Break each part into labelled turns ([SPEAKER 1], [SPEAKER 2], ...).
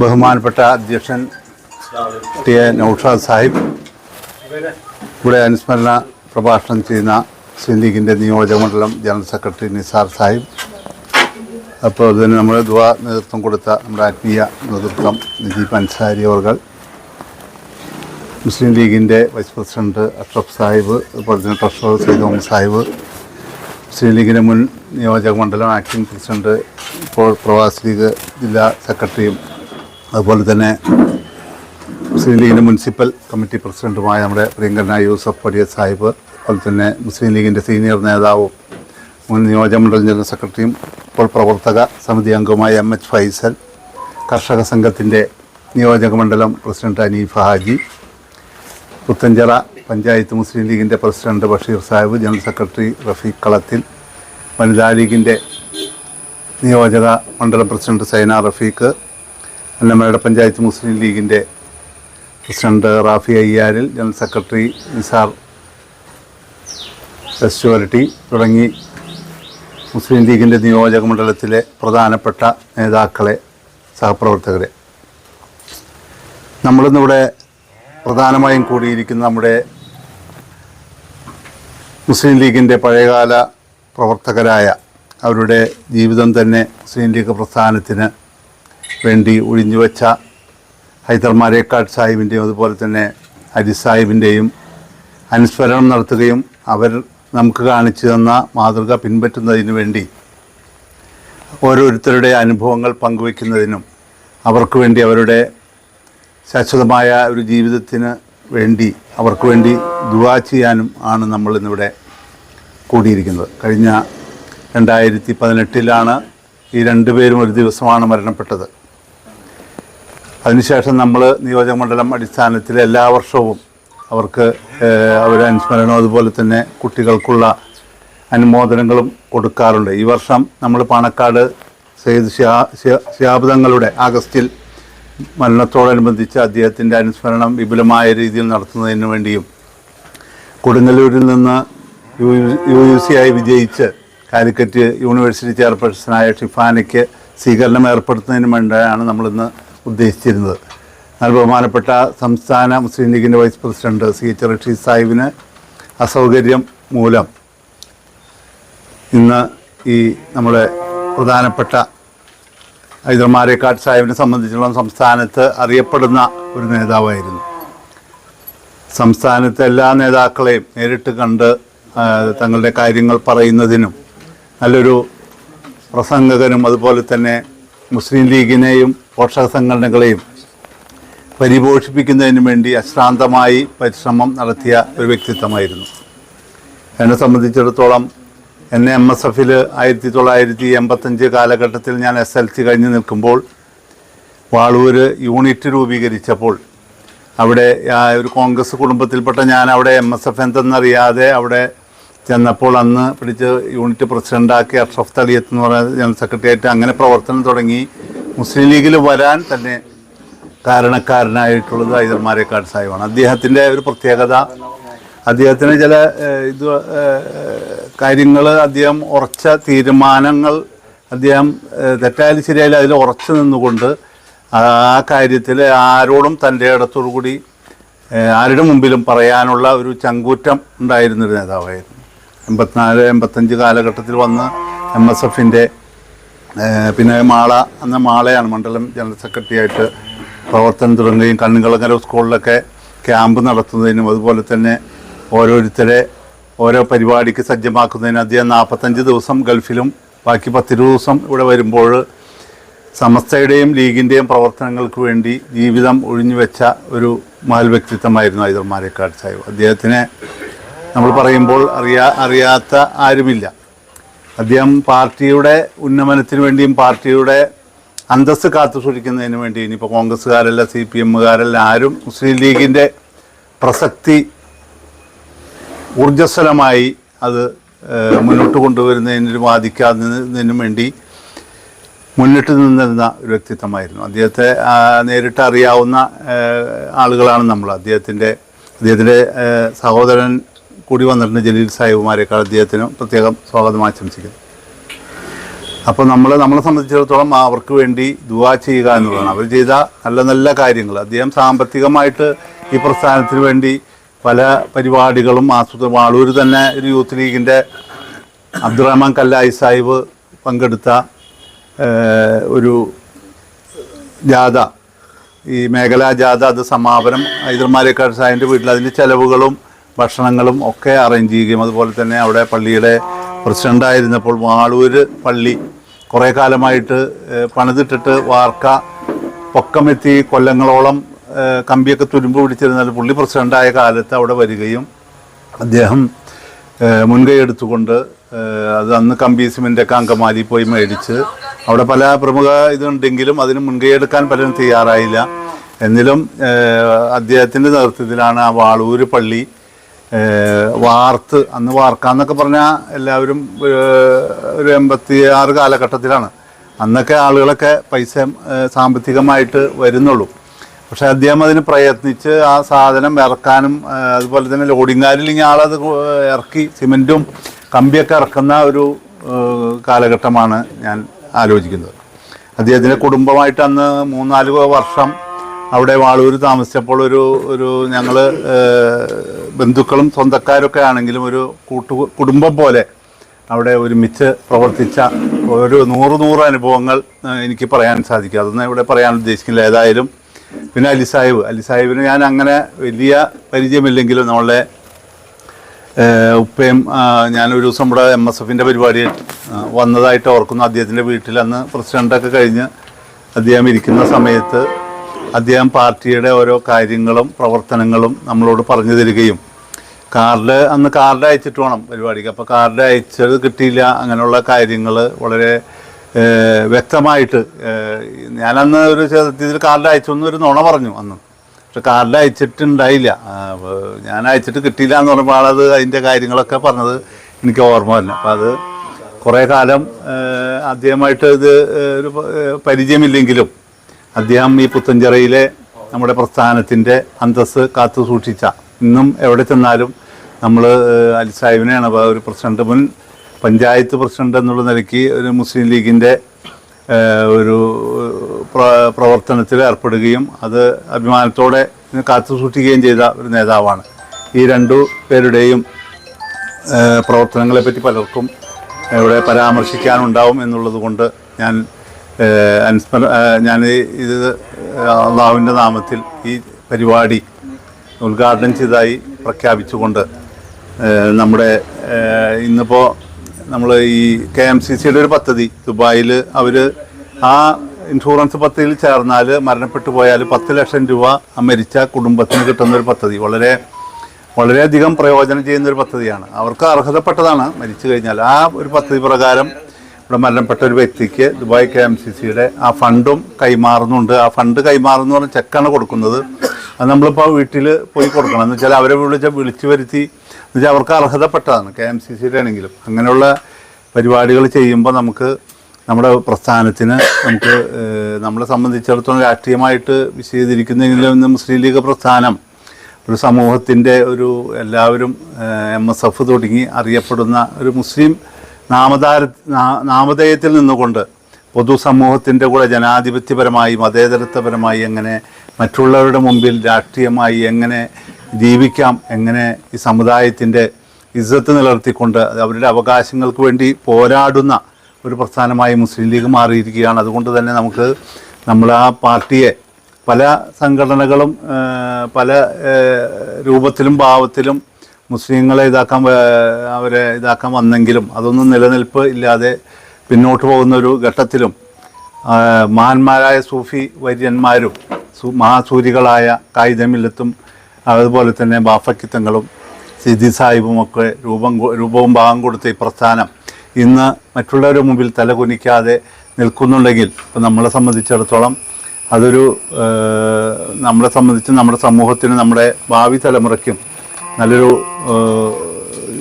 [SPEAKER 1] ബഹുമാനപ്പെട്ട അധ്യക്ഷൻ T A Naushad Sahib ഇവിടെ അനുസ്മരണ പ്രഭാഷണം ചെയ്യുന്ന മുസ്ലിം ലീഗിന്റെ നിയോജകമണ്ഡലം ജനറൽ സെക്രട്ടറി നിസാർ സാഹിബ്. അപ്പോൾ ഇതിന് നമ്മൾ ദുവാ നേതൃത്വം കൊടുത്ത നമ്മുടെ ആത്മീയ നേതൃത്വം നജീബ് അൻസാരി അവർ മുസ്ലിം ലീഗിന്റെ വൈസ് പ്രസിഡന്റ് അഷ്റഫ് സാഹിബ് അതുപോലെ തന്നെ ട്രഷറർ സൈദ് സാഹിബ് മുസ്ലിം ലീഗിന്റെ മുൻ നിയോജക മണ്ഡലം ആക്ടിംഗ് പ്രസിഡന്റ് ഇപ്പോൾ പ്രവാസി ലീഗ് ജില്ലാ സെക്രട്ടറിയും അതുപോലെ തന്നെ മുസ്ലിം ലീഗിന്റെ മുനിസിപ്പൽ കമ്മിറ്റി പ്രസിഡന്റുമായ നമ്മുടെ പ്രിയങ്കരനായ യൂസഫ് പടിയ സാഹിബ് അതുപോലെ തന്നെ മുസ്ലിം ലീഗിന്റെ സീനിയർ നേതാവും മുൻ നിയോജകമണ്ഡലം ജനറൽ സെക്രട്ടറിയും ഇപ്പോൾ പ്രവർത്തക സമിതി അംഗവുമായ എം എച്ച് ഫൈസൽ കർഷക സംഘത്തിന്റെ നിയോജകമണ്ഡലം പ്രസിഡന്റ് അനീഫ ഹാജി പുത്തഞ്ചിറ പഞ്ചായത്ത് മുസ്ലിം ലീഗിന്റെ president Basheer Sahib general secretary Rafeeq Kalathil വനിതാ ലീഗിന്റെ നിയോജക മണ്ഡലം പ്രസിഡന്റ് സൈന റഫീഖ് അന്നമയുടെ പഞ്ചായത്ത് മുസ്ലിം ലീഗിന്റെ president Rafi Ayyaril general secretary Nisar ഫെസ്റ്റിവാലിറ്റി തുടങ്ങി മുസ്ലിം ലീഗിന്റെ നിയോജക മണ്ഡലത്തിലെ പ്രധാനപ്പെട്ട നേതാക്കളെ സഹപ്രവർത്തകരെ. നമ്മളിന്നിവിടെ പ്രധാനമായും കൂടിയിരിക്കുന്ന നമ്മുടെ മുസ്ലിം ലീഗിന്റെ പഴയകാല പ്രവർത്തകരായ അവരുടെ ജീവിതം തന്നെ മുസ്ലിം ലീഗ് പ്രസ്ഥാനത്തിന് വേണ്ടി ഒഴിഞ്ഞുവെച്ച ഹൈദർ മാരേക്കാട് സാഹിബിന്റെയും അതുപോലെ തന്നെ അരി സാഹിബിന്റെയും അനുസ്മരണം നടത്തുകയും അവർ നമുക്ക് കാണിച്ചു തന്ന മാതൃക പിൻപറ്റുന്നതിന് വേണ്ടി ഓരോരുത്തരുടെ അനുഭവങ്ങൾ പങ്കുവയ്ക്കുന്നതിനും അവർക്ക് വേണ്ടി അവരുടെ ശാശ്വതമായ ഒരു ജീവിതത്തിന് വേണ്ടി അവർക്ക് വേണ്ടി ദുവാ ചെയ്യാനും ആണ് നമ്മൾ ഇന്നിവിടെ കൂടിയിരിക്കുന്നത്. കഴിഞ്ഞ രണ്ടായിരത്തി പതിനെട്ടിലാണ് ഈ രണ്ടുപേരും ഒരു ദിവസമാണ് മരണപ്പെട്ടത്. അതിനുശേഷം നമ്മൾ നിയോജകമണ്ഡലം അടിസ്ഥാനത്തിൽ എല്ലാ വർഷവും അവർക്ക് അവരെ അനുസ്മരണം അതുപോലെ തന്നെ കുട്ടികൾക്കുള്ള അനുമോദനങ്ങളും കൊടുക്കാറുണ്ട്. ഈ വർഷം നമ്മൾ പാണക്കാട് സെയ്ദ് തങ്ങളുടെ ആഗസ്റ്റിൽ മരണത്തോടനുബന്ധിച്ച് അദ്ദേഹത്തിന്റെ അനുസ്മരണം വിപുലമായ രീതിയിൽ നടത്തുന്നതിന് വേണ്ടിയും കൊടുങ്ങല്ലൂരിൽ നിന്ന് യു യു സി ആയി വിജയിച്ച് കാലിക്കറ്റ് യൂണിവേഴ്സിറ്റി ചെയർപേഴ്സണായ ഷിഫാനയ്ക്ക് സ്വീകരണം ഏർപ്പെടുത്തുന്നതിന് വേണ്ടിയാണ് നമ്മളിന്ന് ഉദ്ദേശിച്ചിരുന്നത്. എന്നാൽ ബഹുമാനപ്പെട്ട സംസ്ഥാന മുസ്ലിം ലീഗിന്റെ vice president C H Rasheed സാഹിബിന് അസൗകര്യം മൂലം ഇന്ന് ഈ നമ്മുടെ പ്രധാനപ്പെട്ട ഹൈദർമാരേക്കാട് സാഹിബിനെ സംബന്ധിച്ചിടത്തോളം സംസ്ഥാനത്ത് അറിയപ്പെടുന്ന ഒരു നേതാവായിരുന്നു. സംസ്ഥാനത്തെ എല്ലാ നേതാക്കളെയും നേരിട്ട് കണ്ട് തങ്ങളുടെ കാര്യങ്ങൾ പറയുന്നതിനും നല്ലൊരു പ്രസംഗകനും അതുപോലെ തന്നെ മുസ്ലിം ലീഗിനെയും പോഷക സംഘടനകളെയും പരിപോഷിപ്പിക്കുന്നതിന് വേണ്ടി അശ്രാന്തമായി പരിശ്രമം നടത്തിയ ഒരു വ്യക്തിത്വമായിരുന്നു. എന്നെ സംബന്ധിച്ചിടത്തോളം എന്നെ എം എസ് എഫിൽ ആയിരത്തി തൊള്ളായിരത്തി എൺപത്തഞ്ച് കാലഘട്ടത്തിൽ ഞാൻ എസ് എൽ സി കഴിഞ്ഞ് നിൽക്കുമ്പോൾ വാളൂർ യൂണിറ്റ് രൂപീകരിച്ചപ്പോൾ അവിടെ ഒരു കോൺഗ്രസ് കുടുംബത്തിൽപ്പെട്ട ഞാൻ അവിടെ എം എസ് എഫ് എന്തെന്നറിയാതെ അവിടെ ചെന്നപ്പോൾ അന്ന് പിടിച്ച് യൂണിറ്റ് പ്രസിഡന്റാക്കി അഷ്റഫ് തളിയത്ത് എന്ന് പറയുന്ന ജനറൽ സെക്രട്ടറി ആയിട്ട് അങ്ങനെ പ്രവർത്തനം തുടങ്ങി. മുസ്ലിം ലീഗിൽ വരാൻ തന്നെ കാരണക്കാരനായിട്ടുള്ളത് ഹൈദർമാരെക്കാൾ സാഹിബാണ്. അദ്ദേഹത്തിന്റെ ഒരു പ്രത്യേകത അദ്ദേഹത്തിന് ചില ഇത് കാര്യങ്ങൾ അദ്ദേഹം ഉറച്ച തീരുമാനങ്ങൾ അദ്ദേഹം തെറ്റായാലും ശരിയായാലും അതിൽ ഉറച്ചു നിന്നുകൊണ്ട് ആ കാര്യത്തിൽ ആരോടും തന്റെ ഇടത്തോടു കൂടി ആരുടെ മുമ്പിലും പറയാനുള്ള ഒരു ചങ്കൂറ്റം ഉണ്ടായിരുന്നൊരു നേതാവായിരുന്നു. എൺപത്തിനാല് എൺപത്തഞ്ച് കാലഘട്ടത്തിൽ വന്ന് എം എസ് എഫിന്റെ പിന്നെ മാള അന്ന് മാളയാണ് മണ്ഡലം ജനറൽ സെക്രട്ടറി ആയിട്ട് പ്രവർത്തനം തുടങ്ങുകയും കണ്ണുകളങ്ങര സ്കൂളിലൊക്കെ ക്യാമ്പ് നടത്തുന്നതിനും അതുപോലെ തന്നെ ഓരോരുത്തരെ ഓരോ പരിപാടിക്ക് സജ്ജമാക്കുന്നതിന് അദ്ദേഹം നാൽപ്പത്തഞ്ച് ദിവസം ഗൾഫിലും ബാക്കി പത്തിരുപത് ദിവസം ഇവിടെ വരുമ്പോൾ സമസ്തയുടെയും ലീഗിന്റെയും പ്രവർത്തനങ്ങൾക്ക് വേണ്ടി ജീവിതം ഒഴിഞ്ഞു വെച്ച ഒരു മഹൽ വ്യക്തിത്വമായിരുന്നു ഹൈദർമാരേക്കാട് സാഹിബ്. അദ്ദേഹത്തിനെ നമ്മൾ പറയുമ്പോൾ അറിയാ അറിയാത്ത ആരുമില്ല. അദ്ദേഹം പാർട്ടിയുടെ ഉന്നമനത്തിന് വേണ്ടിയും പാർട്ടിയുടെ അന്തസ്സ് കാത്തു സൂക്ഷിക്കുന്നതിന് വേണ്ടി ഇനിയിപ്പോൾ കോൺഗ്രസ്സുകാരല്ല സി പി എമ്മുകാരല്ല ആരും മുസ്ലിം ലീഗിന്റെ പ്രസക്തി ഊർജസ്വലമായി അത് മുന്നോട്ട് കൊണ്ടുവരുന്നതിനും ബാധിക്കാതിനും വേണ്ടി മുന്നിട്ട് നിന്നിരുന്ന ഒരു വ്യക്തിത്വമായിരുന്നു. അദ്ദേഹത്തെ നേരിട്ട് അറിയാവുന്ന ആളുകളാണ് നമ്മൾ. അദ്ദേഹത്തിന്റെ അദ്ദേഹത്തിന്റെ സഹോദരൻ കൂടി വന്നിട്ടുണ്ട് ജലീൽ സാഹിബുമാരേക്കാൾ അദ്ദേഹത്തിന് പ്രത്യേകം സ്വാഗതം ആശംസിക്കുന്നു. അപ്പോൾ നമ്മൾ നമ്മളെ സംബന്ധിച്ചിടത്തോളം അവർക്ക് വേണ്ടി ദുവാ ചെയ്യുക എന്നുള്ളതാണ്. അവർ ചെയ്ത നല്ല നല്ല കാര്യങ്ങൾ. അദ്ദേഹം സാമ്പത്തികമായിട്ട് ഈ പ്രസ്ഥാനത്തിന് വേണ്ടി പല പരിപാടികളും ആസൂത്രണം വാളൂർ തന്നെ ഒരു യൂത്ത് ലീഗിന്റെ അബ്ദുറഹ്മാൻ കല്ലായി സാഹിബ് പങ്കെടുത്ത ഒരു ജാഥ. ഈ മേഖലാ ജാഥ അത് സമാപനം ഹൈദർമാരേക്കാട് സാഹിന്റെ വീട്ടിൽ അതിന്റെ ചെലവുകളും ഭക്ഷണങ്ങളും ഒക്കെ അറേഞ്ച് ചെയ്യുകയും അതുപോലെ തന്നെ അവിടെ പള്ളിയുടെ പ്രസിഡന്റായിരുന്നപ്പോൾ വാളൂര് പള്ളി കുറേ കാലമായിട്ട് പണിതിട്ടിട്ട് വാർക്ക പൊക്കമെത്തി കൊല്ലങ്ങളോളം കമ്പിയൊക്കെ തുരുമ്പ് പിടിച്ചിരുന്നാൽ പുള്ളി പ്രസിഡന്റായ കാലത്ത് അവിടെ വരികയും അദ്ദേഹം മുൻകൈ എടുത്തുകൊണ്ട് അത് അന്ന് കമ്പി സിമെന്റൊക്കെ അങ്കമാലി പോയി മേടിച്ച് അവിടെ പല പ്രമുഖ ഇതുണ്ടെങ്കിലും അതിന് മുൻകൈ എടുക്കാൻ പലരും തയ്യാറായില്ല. എന്നിലും അദ്ദേഹത്തിന്റെ നേതൃത്വത്തിലാണ് ആ വാളൂര് പള്ളി വാർത്ത് അന്ന് വാർക്കാന്നൊക്കെ പറഞ്ഞാൽ എല്ലാവരും ഒരു എൺപത്തി ആറ് കാലഘട്ടത്തിലാണ്. അന്നൊക്കെ ആളുകളൊക്കെ പൈസ സാമ്പത്തികമായിട്ട് വരുന്നുള്ളൂ. പക്ഷേ അദ്ദേഹം അതിന് പ്രയത്നിച്ച് ആ സാധനം ഇറക്കാനും അതുപോലെ തന്നെ ലോഡിങ്ങാരില്ലെങ്കിൽ ആളത് കൊ- ഇറക്കി സിമെന്റും കമ്പിയൊക്കെ ഇറക്കുന്ന ഒരു കാലഘട്ടമാണ് ഞാൻ ആലോചിക്കുന്നത്. അദ്ദേഹത്തിന്റെ കുടുംബമായിട്ട് അന്ന് മൂന്നാൽ വർഷം അവിടെ വാളൂർ താമസിച്ചപ്പോൾ ഒരു ഒരു ഞങ്ങൾ ബന്ധുക്കളും സ്വന്തക്കാരൊക്കെ ആണെങ്കിലും ഒരു കൂട്ടു കുടുംബം പോലെ അവിടെ ഒരുമിച്ച് പ്രവർത്തിച്ച ഒരു നൂറ് നൂറ് അനുഭവങ്ങൾ എനിക്ക് പറയാൻ സാധിക്കും. അതൊന്നും ഇവിടെ പറയാൻ ഉദ്ദേശിക്കില്ല ഏതായാലും പിന്നെ അലി സാഹിബ്. അലി സാഹിബിന് ഞാൻ അങ്ങനെ വലിയ പരിചയമില്ലെങ്കിലും നമ്മളെ ഉപ്പയും ഞാനൊരു ദിവസം ഇവിടെ എം എസ് എഫിന്റെ പരിപാടിയിൽ വന്നതായിട്ട് ഓർക്കുന്നു. അദ്ദേഹത്തിന്റെ വീട്ടിൽ അന്ന് പ്രസിഡന്റൊക്കെ കഴിഞ്ഞ് അദ്ദേഹം ഇരിക്കുന്ന സമയത്ത് അദ്ദേഹം പാർട്ടിയുടെ ഓരോ കാര്യങ്ങളും പ്രവർത്തനങ്ങളും നമ്മളോട് പറഞ്ഞു തരികയും കാർഡ് അന്ന് കാർഡ് അയച്ചിട്ട് വേണം പരിപാടിക്ക്. അപ്പോൾ കാർഡ് അയച്ചത് കിട്ടിയില്ല അങ്ങനെയുള്ള കാര്യങ്ങൾ വളരെ വ്യക്തമായിട്ട് ഞാനന്ന് ഒരു ഇതിൽ കാർഡ് അയച്ചു ഒരു നുണ പറഞ്ഞു അന്ന്. പക്ഷെ കാർഡ് അയച്ചിട്ടുണ്ടായില്ല. ഞാൻ അയച്ചിട്ട് കിട്ടിയില്ല എന്ന് പറഞ്ഞപ്പോൾ അത് അതിന്റെ കാര്യങ്ങളൊക്കെ പറഞ്ഞത് എനിക്ക് ഓർമ്മ വന്നു അപ്പം അത് കുറേ കാലം ആദ്യമായിട്ട് ഇത് ഒരു പരിചയമില്ലെങ്കിലും അദ്ദേഹം ഈ പുത്തഞ്ചിറയിലെ നമ്മുടെ പ്രസ്ഥാനത്തിന്റെ അന്തസ് കാത്തു സൂക്ഷിച്ച. ഇന്നും എവിടെ ചെന്നാലും നമ്മൾ അലി സാഹിബിനെയാണ് ഒരു പ്രസിഡന്റ് മുൻ പഞ്ചായത്ത് പ്രസിഡന്റ് എന്നുള്ള നിലയ്ക്ക് ഒരു മുസ്ലിം ലീഗിന്റെ ഒരു പ്രവർത്തനത്തിൽ ഏർപ്പെടുകയും അത് അഭിമാനത്തോടെ കാത്തു സൂക്ഷിക്കുകയും ചെയ്ത ഒരു നേതാവാണ്. ഈ രണ്ടു പേരുടെയും പ്രവർത്തനങ്ങളെപ്പറ്റി പ്രവർത്തനങ്ങളെ പറ്റി പലർക്കും ഇവിടെ പരാമർശിക്കാനുണ്ടാവും എന്നുള്ളത് കൊണ്ട് ഞാൻ അനുസ്മര ഞാൻ ഇത് അള്ളാഹുവിന്റെ നാമത്തിൽ ഈ പരിപാടി ഉദ്ഘാടനം ചെയ്തതായി പ്രഖ്യാപിച്ചുകൊണ്ട് നമ്മുടെ ഇന്നിപ്പോൾ നമ്മൾ ഈ കെ എം സി സിയുടെ ഒരു പദ്ധതി ദുബായിൽ അവർ ആ ഇൻഷുറൻസ് പദ്ധതിയിൽ ചേർന്നാൽ മരണപ്പെട്ടു പോയാൽ പത്ത് ലക്ഷം രൂപ മരിച്ച കുടുംബത്തിന് കിട്ടുന്ന ഒരു പദ്ധതി വളരെ വളരെയധികം പ്രയോജനം ചെയ്യുന്ന ഒരു പദ്ധതിയാണ്. അവർക്ക് അർഹതപ്പെട്ടതാണ് മരിച്ചു കഴിഞ്ഞാൽ ആ ഒരു പദ്ധതി പ്രകാരം ഇവിടെ മരണപ്പെട്ട ഒരു വ്യക്തിക്ക് ദുബായ് കെ എം സി സിയുടെ ആ ഫണ്ടും കൈമാറുന്നുണ്ട്. ആ ഫണ്ട് കൈമാറുന്ന പറഞ്ഞാൽ ചെക്കാണ് കൊടുക്കുന്നത്. അത് നമ്മളിപ്പോൾ വീട്ടിൽ പോയി കൊടുക്കണം. എന്ന് വെച്ചാൽ അവരെ വിളിച്ച വിളിച്ചു വരുത്തി. എന്ന് വെച്ചാൽ അവർക്ക് അർഹതപ്പെട്ടതാണ് കെ എം സി സിയുടെ ആണെങ്കിലും അങ്ങനെയുള്ള പരിപാടികൾ ചെയ്യുമ്പോൾ നമുക്ക് നമ്മുടെ പ്രസ്ഥാനത്തിന് നമുക്ക് നമ്മളെ സംബന്ധിച്ചിടത്തോളം രാഷ്ട്രീയമായിട്ട് വിശദീകരിക്കുന്നെങ്കിലും ഇന്ന് മുസ്ലിം ലീഗ് പ്രസ്ഥാനം ഒരു സമൂഹത്തിന്റെ ഒരു എല്ലാവരും എം എസ് എഫ് തുടങ്ങി അറിയപ്പെടുന്ന ഒരു മുസ്ലിം നാമധാര നാമധേയത്തിൽ നിന്നുകൊണ്ട് പൊതുസമൂഹത്തിന്റെ കൂടെ ജനാധിപത്യപരമായി മതേതരത്വപരമായി എങ്ങനെ മറ്റുള്ളവരുടെ മുമ്പിൽ രാഷ്ട്രീയമായി എങ്ങനെ ജീവിക്കാം എങ്ങനെ ഈ സമുദായത്തിന്റെ ഇജ്ജത്ത് നിലനിർത്തിക്കൊണ്ട് അവരുടെ അവകാശങ്ങൾക്ക് വേണ്ടി പോരാടുന്ന ഒരു പ്രസ്ഥാനമായി മുസ്ലിം ലീഗ് മാറിയിരിക്കുകയാണ്. അതുകൊണ്ട് തന്നെ നമുക്ക് നമ്മൾ ആ പാർട്ടിയെ പല സംഘടനകളും പല രൂപത്തിലും ഭാവത്തിലും മുസ്ലിങ്ങളെ ഇതാക്കാൻ അവരെ ഇതാക്കാൻ വന്നെങ്കിലും അതൊന്നും നിലനിൽപ്പ് ഇല്ലാതെ പിന്നോട്ട് പോകുന്ന ഒരു ഘട്ടത്തിലും മഹാന്മാരായ സൂഫി വര്യന്മാരും മഹാസൂരികളായ കായിദമില്ലത്തും അതുപോലെ തന്നെ ബാഫക്കിത്തങ്ങളും സിദ്ധി സാഹിബും ഒക്കെ രൂപം രൂപവും ഭാഗം കൊടുത്ത ഈ പ്രസ്ഥാനം ഇന്ന് മറ്റുള്ളവരുടെ മുമ്പിൽ തലകുനിക്കാതെ നിൽക്കുന്നുണ്ടെങ്കിൽ ഇപ്പം നമ്മളെ സംബന്ധിച്ചിടത്തോളം അതൊരു നമ്മളെ സംബന്ധിച്ച് നമ്മുടെ സമൂഹത്തിന് നമ്മുടെ ഭാവി തലമുറയ്ക്കും നല്ലൊരു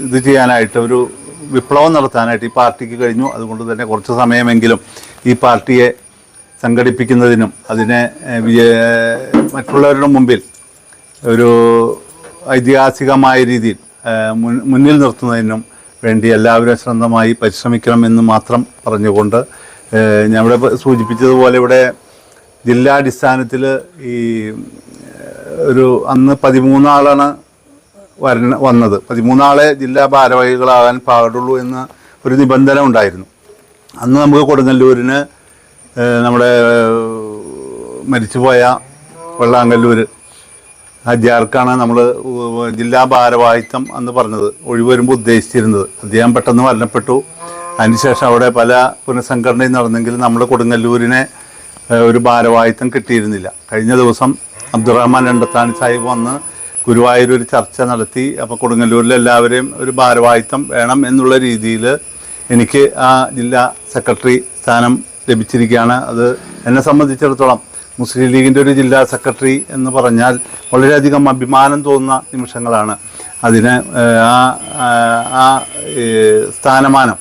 [SPEAKER 1] ഇത് ചെയ്യാനായിട്ട് ഒരു വിപ്ലവം നടത്താനായിട്ട് ഈ പാർട്ടിക്ക് കഴിഞ്ഞു. അതുകൊണ്ട് തന്നെ കുറച്ച് സമയമെങ്കിലും ഈ പാർട്ടിയെ സംഘടിപ്പിക്കുന്നതിനും അതിനെ മറ്റുള്ളവരുടെ മുമ്പിൽ ഒരു ഐതിഹാസികമായ രീതിയിൽ മുന്നിൽ നിർത്തുന്നതിനും വേണ്ടി എല്ലാവരും ശ്രദ്ധമായി പരിശ്രമിക്കണമെന്ന് മാത്രം പറഞ്ഞുകൊണ്ട് ഞാൻ ഇവിടെ സൂചിപ്പിച്ചതുപോലെ ഇവിടെ ജില്ലാടിസ്ഥാനത്തിൽ ഈ ഒരു അന്ന് പതിമൂന്നാളാണ് വരണ വന്നത്. പതിമൂന്നാളെ ജില്ലാ ഭാരവാഹികളാകാൻ പാടുള്ളൂ എന്ന ഒരു നിബന്ധന ഉണ്ടായിരുന്നു. അന്ന് നമുക്ക് കൊടുങ്ങല്ലൂരിന് നമ്മുടെ മരിച്ചുപോയ വെള്ളാങ്കല്ലൂർ ഹജ്ജാർക്കാണ് നമ്മൾ ജില്ലാ ഭാരവാഹിത്വം എന്ന് പറഞ്ഞത് ഒഴിവ് വരുമ്പോൾ ഉദ്ദേശിച്ചിരുന്നത്. അദ്ദേഹം പെട്ടെന്ന് മരണപ്പെട്ടു. അതിനുശേഷം അവിടെ പല പുനഃസംഘടനയും നടന്നെങ്കിലും നമ്മൾ കൊടുങ്ങല്ലൂരിനെ ഒരു ഭാരവാഹിത്വം കിട്ടിയിരുന്നില്ല. കഴിഞ്ഞ ദിവസം അബ്ദുറഹ്മാൻ രണ്ടത്താണി സാഹിബ് വന്ന് ഗുരുവായൂർ ഒരു ചർച്ച നടത്തി. അപ്പോൾ കൊടുങ്ങല്ലൂരിൽ എല്ലാവരെയും ഒരു ഭാരവാഹിത്വം വേണം എന്നുള്ള രീതിയിൽ എനിക്ക് ആ ജില്ലാ സെക്രട്ടറി സ്ഥാനം ലഭിച്ചിരിക്കുകയാണ്. അത് എന്നെ സംബന്ധിച്ചിടത്തോളം മുസ്ലിം ലീഗിന്റെ ഒരു ജില്ലാ സെക്രട്ടറി എന്ന് പറഞ്ഞാൽ വളരെയധികം അഭിമാനം തോന്നുന്ന നിമിഷങ്ങളാണ്. അതിന് ആ ആ- സ്ഥാനമാനം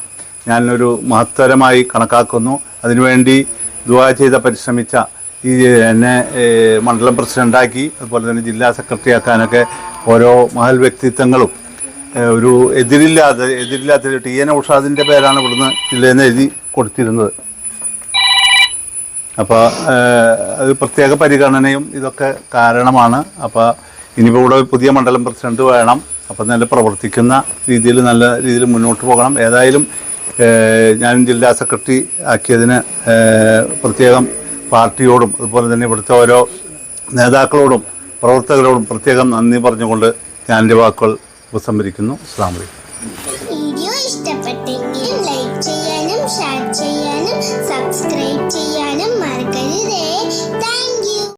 [SPEAKER 1] ഞാനൊരു മഹത്തരമായി കണക്കാക്കുന്നു. അതിനുവേണ്ടി ദുവാ ചെയ്ത പരിശ്രമിച്ച ഈ എന്നെ മണ്ഡലം പ്രസിഡന്റാക്കി അതുപോലെ തന്നെ ജില്ലാ സെക്രട്ടറി ആക്കാനൊക്കെ ഓരോ മഹൽ വ്യക്തിത്വങ്ങളും ഒരു എതിരില്ലാതെ എതിരില്ലാത്ത ടി എൻ ഔഷാദിന്റെ പേരാണ് ഇവിടുന്ന് ജില്ലയിൽ നിന്ന് എഴുതി കൊടുത്തിരുന്നത്. അപ്പോൾ അത് പ്രത്യേക പരിഗണനയും ഇതൊക്കെ കാരണമാണ്. അപ്പോൾ ഇനിയിപ്പോൾ ഇവിടെ പുതിയ മണ്ഡലം പ്രസിഡന്റ് വേണം. അപ്പം നല്ല പ്രവർത്തിക്കുന്ന രീതിയിൽ നല്ല രീതിയിൽ മുന്നോട്ട് പോകണം. ഏതായാലും ഞാൻ ജില്ലാ സെക്രട്ടറി ആക്കിയതിന് പ്രത്യേകം പാർട്ടിയോടും അതുപോലെ തന്നെ ഇവിടുത്തെ ഓരോ നേതാക്കളോടും പ്രവർത്തകരോടും പ്രത്യേകം നന്ദി പറഞ്ഞുകൊണ്ട് ഞാൻ എന്റെ വാക്കുകൾ ഉപസംഹരിക്കുന്നു. അസ്ലാം വലൈക്കും